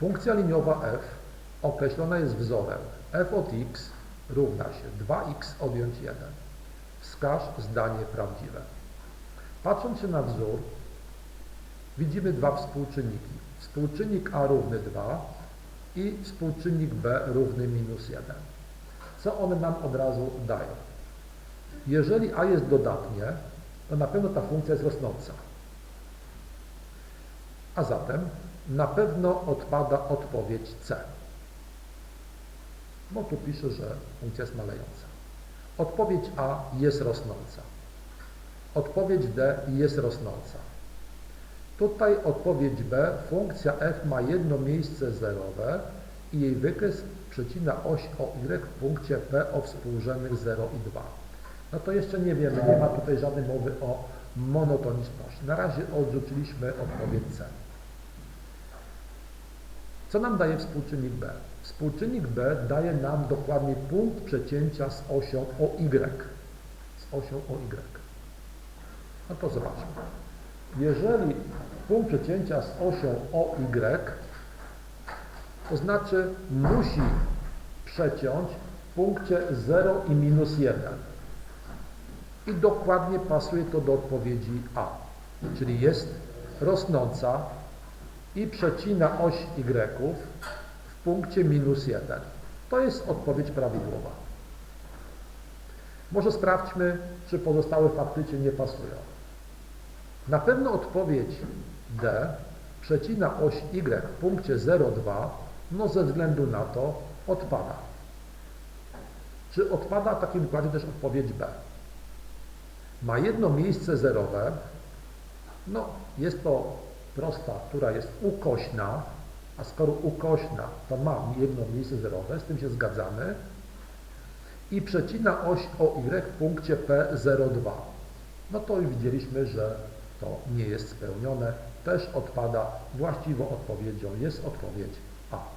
Funkcja liniowa f określona jest wzorem f od x równa się 2x odjąć 1. Wskaż zdanie prawdziwe. Patrząc się na wzór, widzimy dwa współczynniki. Współczynnik a równy 2 i współczynnik b równy minus 1. Co one nam od razu dają? Jeżeli a jest dodatnie, to na pewno ta funkcja jest rosnąca. A zatem na pewno odpada odpowiedź C. Bo tu pisze, że funkcja jest malejąca. Odpowiedź A jest rosnąca. Odpowiedź D jest rosnąca. Tutaj odpowiedź B, funkcja f ma jedno miejsce zerowe i jej wykres przecina oś o y w punkcie P o współrzędnych 0 i 2. No to jeszcze nie wiemy, nie ma tutaj żadnej mowy o monotoniczności. Na razie odrzuciliśmy odpowiedź C. Co nam daje współczynnik B? Współczynnik B daje nam dokładnie punkt przecięcia z osią OY. Z osią OY. No to zobaczmy. Jeżeli punkt przecięcia z osią OY, to znaczy musi przeciąć w punkcie 0 i minus 1. I dokładnie pasuje to do odpowiedzi A. Czyli jest rosnąca i przecina oś Y w punkcie minus 1. To jest odpowiedź prawidłowa. Może sprawdźmy, czy pozostałe faktycznie nie pasują. Na pewno odpowiedź D przecina oś Y w punkcie 0,2, no ze względu na to odpada. Czy odpada w takim układzie też odpowiedź B? Ma jedno miejsce zerowe, no jest to prosta, która jest ukośna, a skoro ukośna, to ma jedno miejsce zerowe, z tym się zgadzamy, i przecina oś OY w punkcie P02. No to już widzieliśmy, że to nie jest spełnione. Też odpada. Właściwą odpowiedzią jest odpowiedź A.